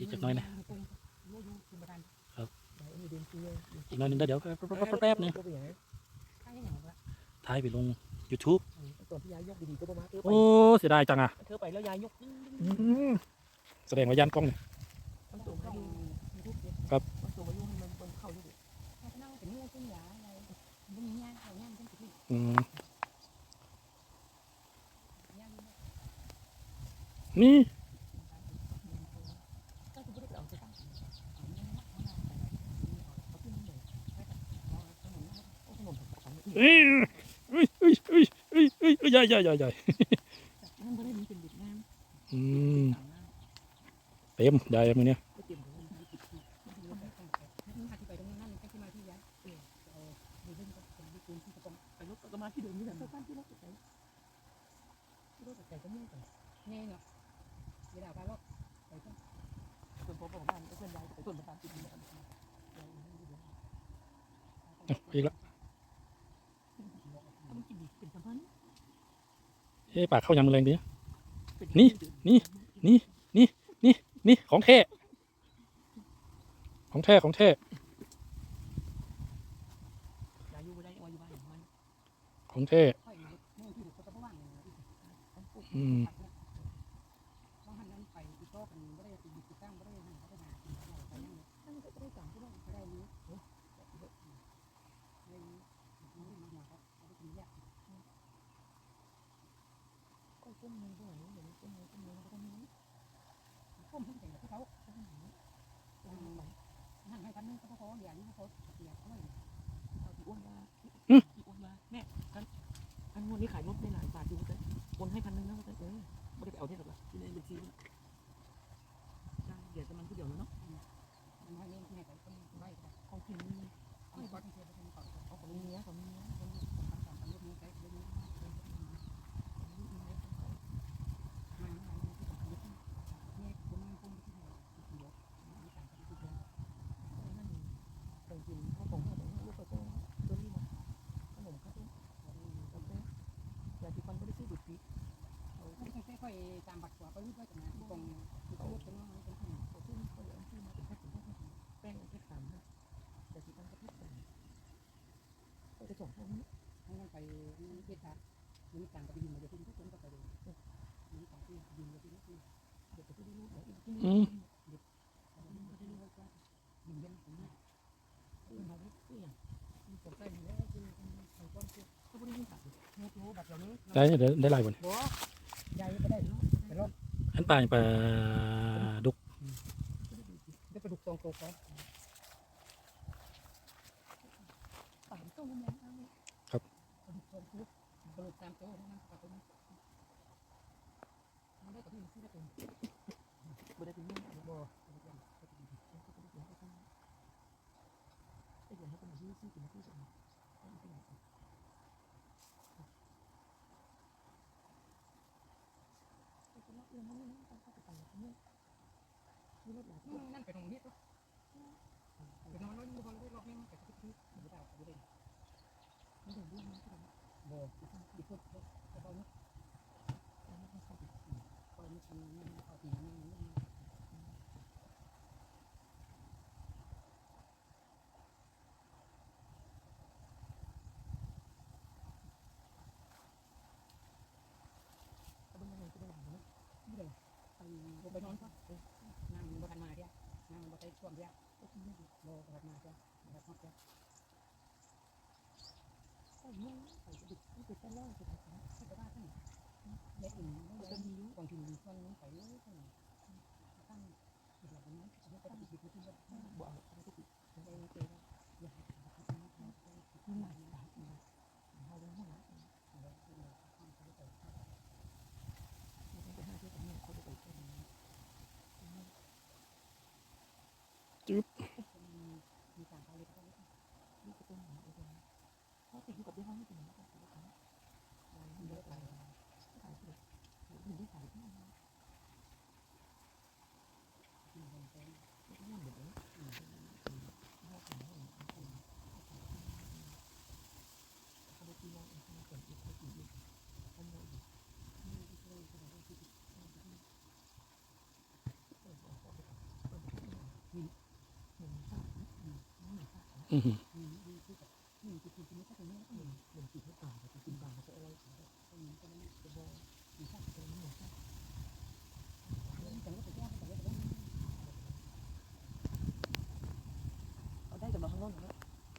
อีกจักหน่อยนะรู้อยู่คือประธานครับเดี๋ยวอันนี้เดินเที่ยวอีกหน่อยหนึงเดี๋ยวเดี๋ยวแป๊บแป๊บแป๊บแป๊บนึงก็เป็นอย่างนั้นข้างที่ไหนวะถ่ายไปลง YouTube ตอนที่ยายยกดีๆก็ประมาณเธอไปโอ้เสียดายจังอะเธอไปแล้วยายยกแสดงว่ายันกล้องเนี่ยต้องส่งให้ดูยูทูบครับต้องส่งมายุ่งให้มันมันเข้าดูถ้านั่งเป็นงูขึ้นหยาอะไรมันมีงานเขางานเป็นสิ่งอืมงาน นี่ ก็คือไม่ได้เอาไปตั้งเอาขึ้นมาเลยโอ้ขนมของ เอ้ยเอ้ยเอ้ยเอ้ยเอ้ยเอ้ยเอ้ย ใหญ่ใหญ่ใหญ่ใหญ่นั่นไม่ได้เต็มใหญ่มือเนี้ยเตรียมของมันติดที่ถ้าที่ไปตรงนั้นก็ที่มาที่ยาเออเอาดูเรื่องก็เป็นดูที่กระป๋องไปรถก็มาที่เดิมนี่แหละตั้งที่รถไปที่รถไปก็ไม่ไปเงี้ยเนาะเวลาไปรอบไปก็ส่วนผมของบ้านก็เพื่อนยายไปส่วนประธานติดนี่อีกแล้วมันกินดีเป็นสัมพัน ฮ้ยปากเข้ายำแรงดีนี่นี่นี่นี่นี่นี่ของแท้ของแท้ของแท้ของแท้อืมอที่ดูก็ต้องว่าง อืม ต้องหันนั้นไปอีกก็เป็นไม่ได้ติดติดตั้งไม่ได้หันเขาไปหาไปนั่ง นั่นก็ได้ต่างที่ว่า ก็ได้รู้เลยรู้มาหัวเขาเขาไปกินยา ก้มมือด้วยเดี๋ยวต้มมือต้มมือก็ต้องนี้พุ่มพุ่มแต่งกับเขาหันให้กันนึงก็พออย่างนี้เขาเสียเขาเลยเอาที่อ้วนมาที่อ้วนมาแม่กันอันงวดนี้ขายรถได้หลายบาทอยู่แต่โอนให้พันหนึ่งนะแต่เออไม่ได้ไปเอาที่หรอกที่ในบัญชีเดี๋ยวจะมันก็เดี๋ยวแล้วเนาะมันให้เงินที่ไหนไปก็ไม่ได้ของกินเอาไปที่เสียไปก่อนเอาของเนี้ยขอ พ็คสามนะยาสีฟันก็แพ็คสามก็จะส่งพวกนี้ให้มันไปเทศะมีต่างกับยินมาจะทิ้งทุกคนก็ไปเลยมีต่างที่ยินมาทิ้งที่เดี๋ยวจะได้รู้ว่าอีกที่นี่มก็ได้รู้ว่ายินเย็นผมเนี่ยคือาได้คืออย่างผมใส่แล้วคือไอ้ก้อนคือก็ไม่ได้ยินสับเนื้อตัวแบบเหล่านี้ได้เดี๋ยวได้ไล่บน บ่ยายก็ได้ไปร อบอันปลาปลาดุกได้ประดุกตรงตัวเขาป่านต้มแล้วประดุกตรงตัวประดุกตามตัวนั่นกับตัวนี้มันได้กับที่ที่ได้เป็นไม่ได้เป็นเรื่องอะไรบ่ไอ้อย่างให้เป็นชื่อชื่อเป็นชื่อสมอง นั่นเปตรงนี้ตัวไปนอนนอยมันก็เลยรอบนี้มันไปที่ที่ไม่ได้ไม่ได้ไม่ได้รู้นะที่เราบ่อีกคนแต่ตอนนี้ไม่ได้เขาไปตอนนี้มันเอาตีมันมัน เขาเป็นยังไงก็ได้นะ ไม่ได้ไปลงไปนอนก็นั่งบ่ทันมาเดียวนั่งบ่ได้ ช่วงเดียวก็ที่นี่บ่ทันมาเดียวแบบฮอดเดียวใส่เนื้อใส่กระดูกที่เป็นต้นเล่าเป็นอะไรคิดว่าท่านเล็กอื่นไม่ได้มีบางทีมีคนไปเลยท่านตั้งอีกแบบนี้ไม่ไปติดที่ที่ว่าบ่เอาอะไรก็ติดได้เจออยากให้ทำให้มันได้ที่นี่ กับที่ห้องไม่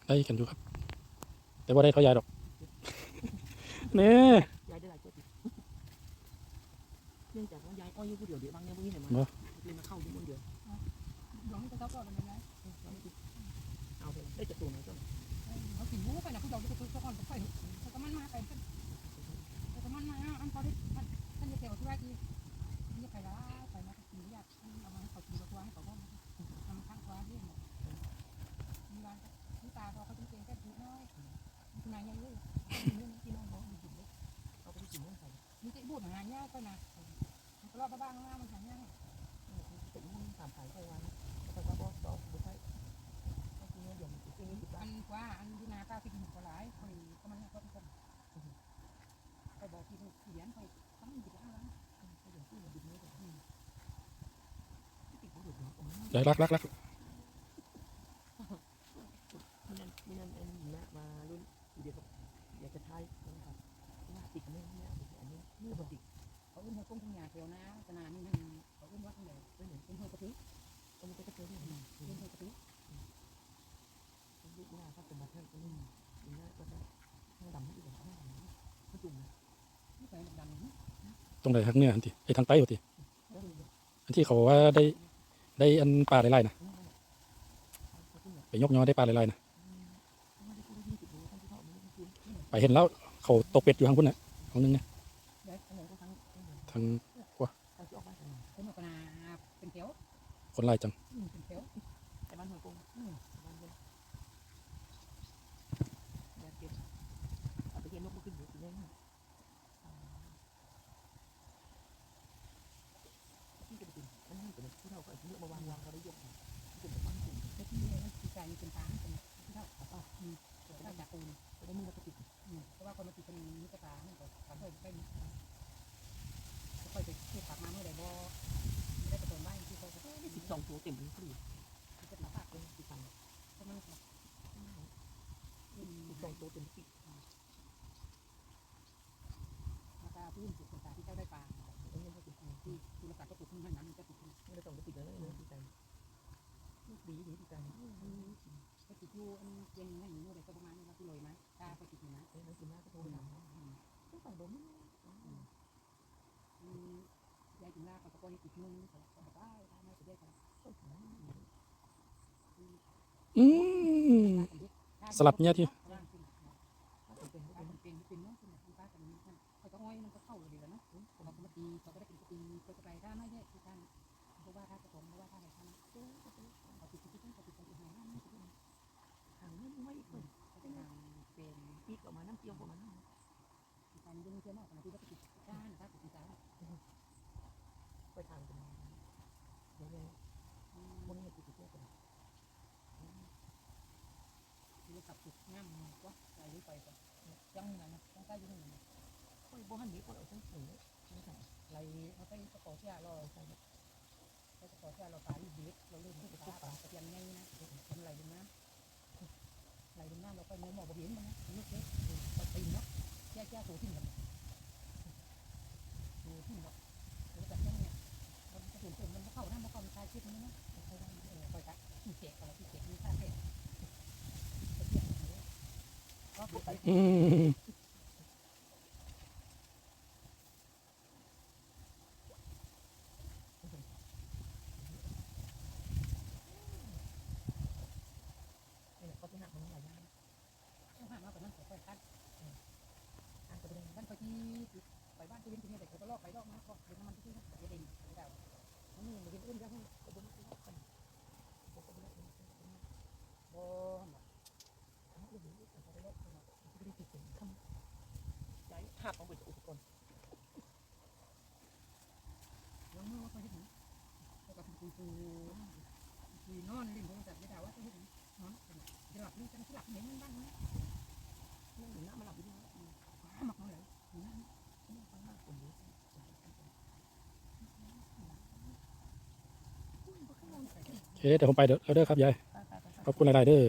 ได้กันอยู่ครับ แต่ว่าได้เท่ายายดอกเนี่ยยายได้หลายตัวติดเนื่องจากว่ายายอ้อยอยู่ผู้เดียวเดี๋ยวบางเนี่ยพวกนี้เห็นไหมเลยมาเข้าอยู่คนเดียวลองให้เขาก่อนมันนะเอาไป ได้จากตัวไหนก็เขาสิรู้ไปนะเขาเราจะไปตัวก่อนไปเขาก็มันมาไปเขาก็มันมาอันเขาได้ท่านจะเกี่ยวธุระดีนี่ไปละไปมากินยากเอามาให้เขากินตัวให้เขาบ้างทำข้างตัวเรื่องมีวันนี่ตาเขาเขาจริงๆก็ดูน้อยนายยังเลยนี่ที่น้องบอกมีกินเลยเอาไปกินน้ำใส่มีแต่บูดหายากก็นะมันก็รอบบ้านข้างล่างมันหายาก เป็นน้ำสามสายไปวันแต่ว่าบอกบอกบุษย์ก็คือเดี๋ยวมันจะมีสิบ อั ล้าน นกว่าอันดูนาก้าวที่กินก็หลายคนก็มันก็เป็นคนไปบอกที่เขียนไปทั้งสิบห้าล้าน ก็อย่างที่มันดิบนี้แบบติดเขา อยู่เนายรักรักรักมีนั่นมีนั่นอันนี้นะมารุ่นเดียวอยากจะทายนะครับว่าติดกันไหมเนี่ยอันนี้นี่บดิเขาอุ้มหัวกุ้งทุ่งยาเขียวนะขนาดนี้เขาอุ้มว่าทั้งใหญ่ไม่เหมือนเป็นหัวกะทิตรงนี้ก็เจอเนี่ยเป็นหัวกะทิลูกหน้าถ้าเป็นมาเท่ากันนี่ดูหน้ก็ได้ข้างดำที่เป็นข้างดำก็จุ่มนะนี่ใส่ดำนี่ตรงไหนทางเนี่ยอันที่ไอ้ทางใต้อดีแล้วมันอันที่เขาว่าได้ ได้อันปลาหลายๆนะไปยกยอได้ปลาหลายๆนะไปเห็นแล้วเขาตกเป็ดอยู่ทางพุ่นน่ะของนึงเนี่ยเดี๋ยวอันไหนก็ทั้งทางทั้งที่ออกบ้านกันเป็นหัวกะนาเป็นเขียวคนหลายจัง องตัวเต็มเลยคือจะมาปากเป็นสิบสองเพราะมันสิบสองตัวเต็มที่มาตาพื้นสุดตาที่เจ้าได้ปลาเองยังไม่ติดที่ที่เราตัดก็ปลูกขึ้นให้น้ำมันจะปลูกไม่ได้ต้องไปติดเลยนะติดใจดีดีติดใจก็ติดอยู่อันเย็นให้อยู่เลยก็ประมาณนี้เราที่ลอยไหมตาก็ติดอยู่นะเอ้ยน้ำกินน้าก็โทรถาต้องสั่งดมยายกินลาบกับตะกอนติดนึงก็ได้ทำให้ไปได้กันต้ อืมสลับเนี่ยที่ไปทาง ไปหรือไปกันยังไงนะต้องใกล้ยังไงนะค่อยบ้านนี้ก็เอาทั้งสูงไม่ใช่ไรเขาไปตะขอเชื่อเราใช่ไปตะขอเชื่อเราปลาอีเบ็ดเราเล่นที่ปลาปลาตะเพียนไงนะทำไรดูนะไรดูนะเราไปงมหมอบเห็นมันนะนึกเล็กไปตีเนาะแก่แก่ตัวทิ้งกันตัวทิ้งเนาะแล้วแต่เนี่ยมันจะตื่นเต้นมันเข้านะมันเข้ามันคลายคิดมันนะคอยได้เออคอยกะที่เจ็บอะไรที่เจ็บมีค่าเจ็บก็ไป อืมเนี่ยก็ที่หนักมันายย่างต้องห้ามมาแบบนั้นไปกันอ่านจะเป็นท่านไปที่ไปบ้านที่เล่นที่นี่เด็กเขาก็ลอกไปลอกมาก็เดินน้ำมันที่นี่เด็กเดามันนี่มันเป็นอื่นยัง ก็บ่ได้กันผมก็ไม่ได้ โอ้ ทั้งอื่นแต่ก็ได้ไม่ได้ติดเป็นคำใช้หักเอาไปอุปกรณ์ ยังมือว่าเขาเห็นแล้วก็คือคือคื อนดินโทรศัพท์ไม่ได้ว่าจะเห็นนอนจะหลับนี่จะหลับเหม็นบ้านนะนั่งอยู่หน้ามาหลับอยู่นี่หมักมาเลยหนะนั่งฟังหน้าคนนี้โอเคเดี๋ยวผมไปเด้อเด้อครับยายขอบคุณหลายๆเด้อ